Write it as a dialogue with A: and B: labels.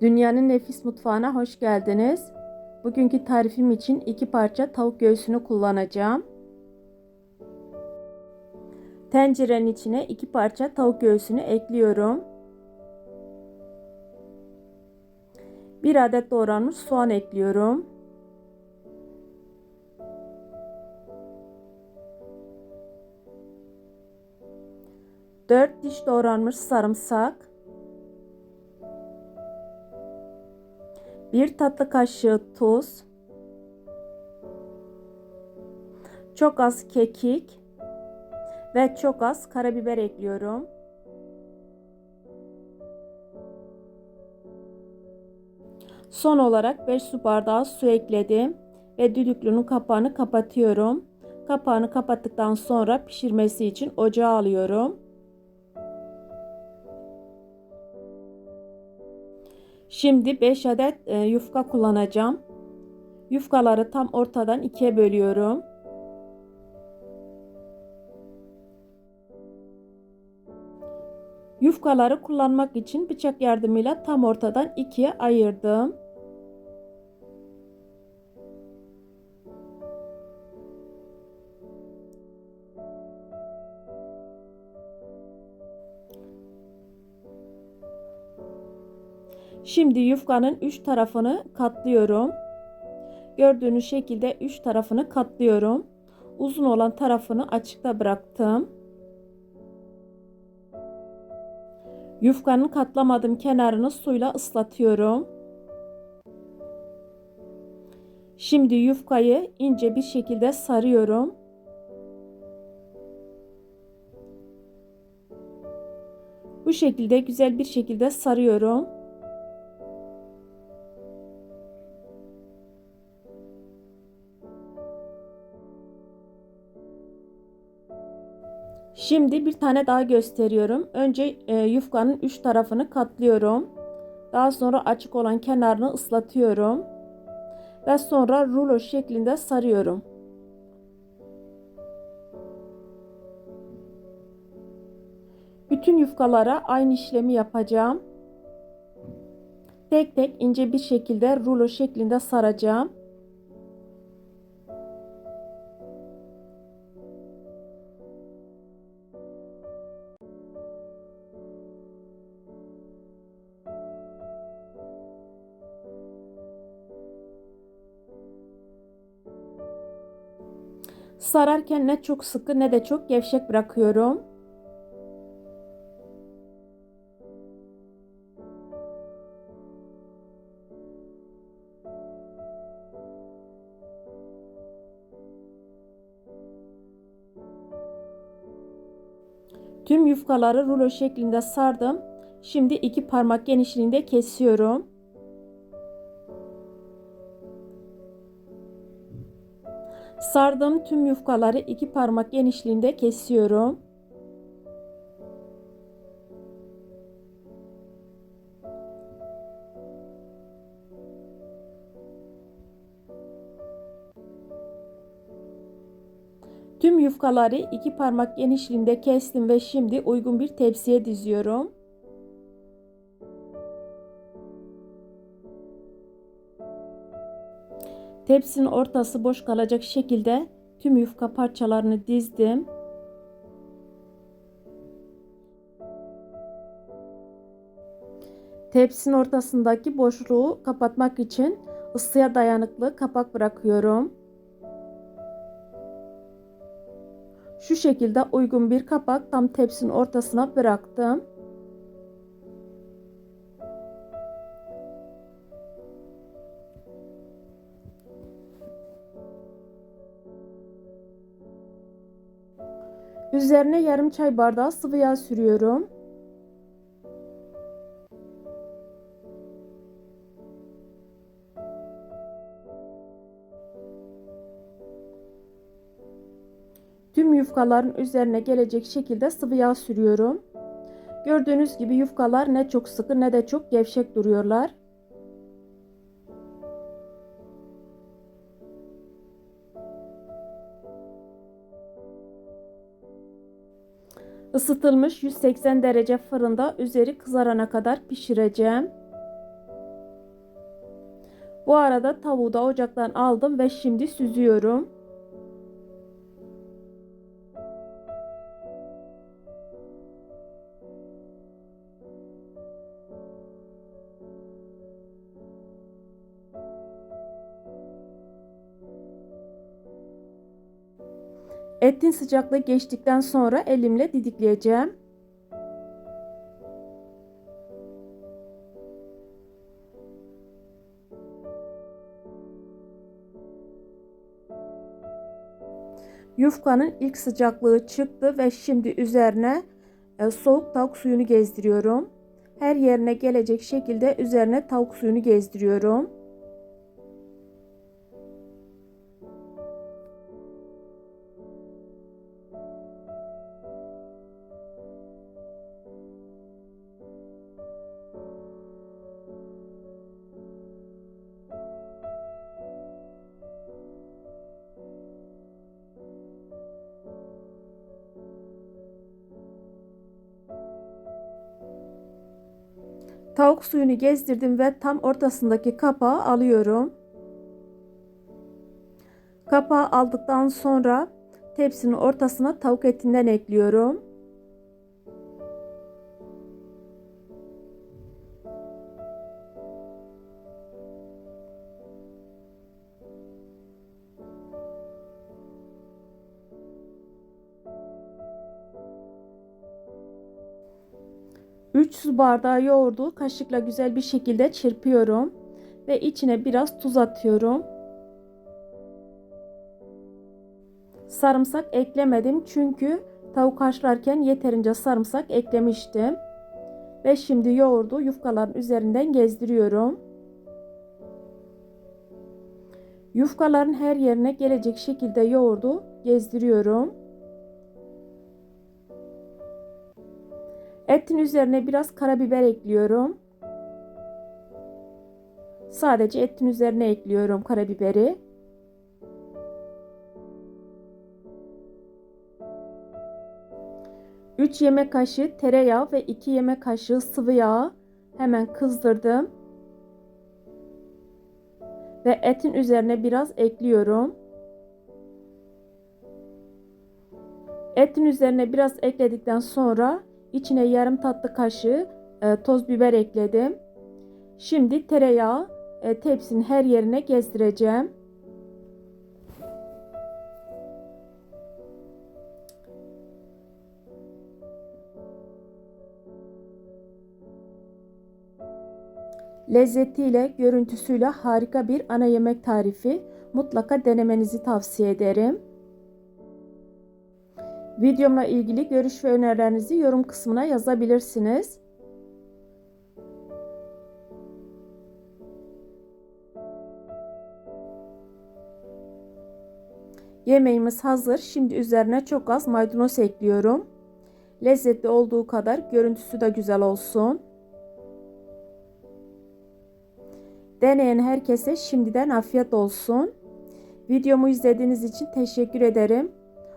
A: Dünyanın nefis mutfağına hoş geldiniz. Bugünkü tarifim için iki parça tavuk göğsünü kullanacağım. Tencerenin içine iki parça tavuk göğsünü ekliyorum. Bir adet doğranmış soğan ekliyorum. Dört diş doğranmış sarımsak. 1 tatlı kaşığı tuz, çok az kekik ve çok az karabiber ekliyorum. Son olarak 5 su bardağı su ekledim ve düdüklünün kapağını kapatıyorum. Kapağını kapattıktan sonra pişirmesi için ocağa alıyorum. Şimdi 5 adet e, yufka kullanacağım. Yufkaları tam ortadan ikiye bölüyorum. Yufkaları kullanmak için bıçak yardımıyla tam ortadan ikiye ayırdım. Şimdi yufkanın üç tarafını katlıyorum. Gördüğünüz şekilde üç tarafını katlıyorum. Uzun olan tarafını açıkta bıraktım. Yufkanın katlamadığım kenarını suyla ıslatıyorum. Şimdi yufkayı ince bir şekilde sarıyorum. Bu şekilde güzel bir şekilde sarıyorum. Şimdi bir tane daha gösteriyorum. Önce e, yufkanın üç tarafını katlıyorum. Daha sonra açık olan kenarını ıslatıyorum. Ve sonra rulo şeklinde sarıyorum. Bütün yufkalara aynı işlemi yapacağım. Tek tek ince bir şekilde rulo şeklinde saracağım. Sararken ne çok sıkı ne de çok gevşek bırakıyorum. Tüm yufkaları rulo şeklinde sardım. Şimdi iki parmak genişliğinde kesiyorum. Sardığım tüm yufkaları iki parmak genişliğinde kesiyorum. Tüm yufkaları iki parmak genişliğinde kestim ve şimdi uygun bir tepsiye diziyorum. Tepsinin ortası boş kalacak şekilde tüm yufka parçalarını dizdim. Tepsinin ortasındaki boşluğu kapatmak için ısıya dayanıklı kapak bırakıyorum. Şu şekilde uygun bir kapak tam tepsinin ortasına bıraktım. Üzerine yarım çay bardağı sıvı yağ sürüyorum. Tüm yufkaların üzerine gelecek şekilde sıvı yağ sürüyorum. Gördüğünüz gibi yufkalar ne çok sıkı ne de çok gevşek duruyorlar. Isıtılmış 180 derece fırında üzeri kızarana kadar pişireceğim. Bu arada tavuğu da ocaktan aldım ve şimdi süzüyorum. Etin sıcaklığı geçtikten sonra elimle didikleyeceğim. Yufkanın ilk sıcaklığı çıktı ve şimdi üzerine e, soğuk tavuk suyunu gezdiriyorum. Her yerine gelecek şekilde üzerine tavuk suyunu gezdiriyorum. Tavuk suyunu gezdirdim ve tam ortasındaki kapağı alıyorum. Kapağı aldıktan sonra tepsinin ortasına tavuk etinden ekliyorum. Üç su bardağı yoğurdu kaşıkla güzel bir şekilde çırpıyorum ve içine biraz tuz atıyorum. Sarımsak eklemedim çünkü tavuk haşlarken yeterince sarımsak eklemiştim. Ve şimdi yoğurdu yufkaların üzerinden gezdiriyorum. Yufkaların her yerine gelecek şekilde yoğurdu gezdiriyorum. Etin üzerine biraz karabiber ekliyorum. Sadece etin üzerine ekliyorum karabiberi. Üç yemek kaşığı tereyağı ve iki yemek kaşığı sıvı yağ hemen kızdırdım. Ve etin üzerine biraz ekliyorum. Etin üzerine biraz ekledikten sonra İçine yarım tatlı kaşığı e, toz biber ekledim. Şimdi tereyağı e, tepsinin her yerine gezdireceğim. Lezzetiyle, görüntüsüyle harika bir ana yemek tarifi. Mutlaka denemenizi tavsiye ederim. Videomla ilgili görüş ve önerilerinizi yorum kısmına yazabilirsiniz. Yemeğimiz hazır. Şimdi üzerine çok az maydanoz ekliyorum. Lezzetli olduğu kadar görüntüsü de güzel olsun. Deneyen herkese şimdiden afiyet olsun. Videomu izlediğiniz için teşekkür ederim.